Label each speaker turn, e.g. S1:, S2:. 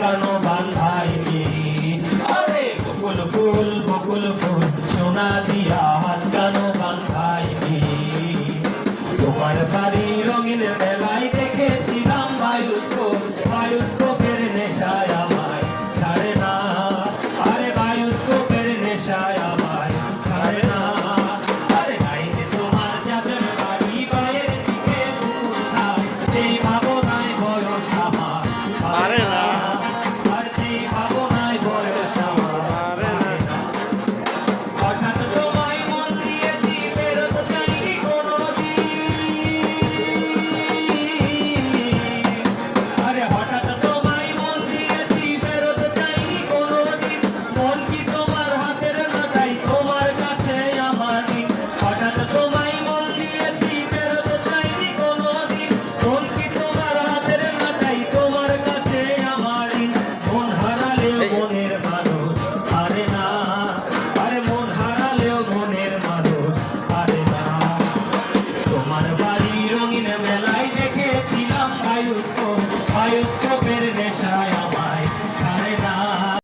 S1: কেন বান্ধাইনি। আরে, বকুল ফুল বকুল ফুল, সোনা দিয়া হাত কেন তোমার বাড়ি রঙিন নেশায় আমায় ছাড়ে না। আরে নেশায়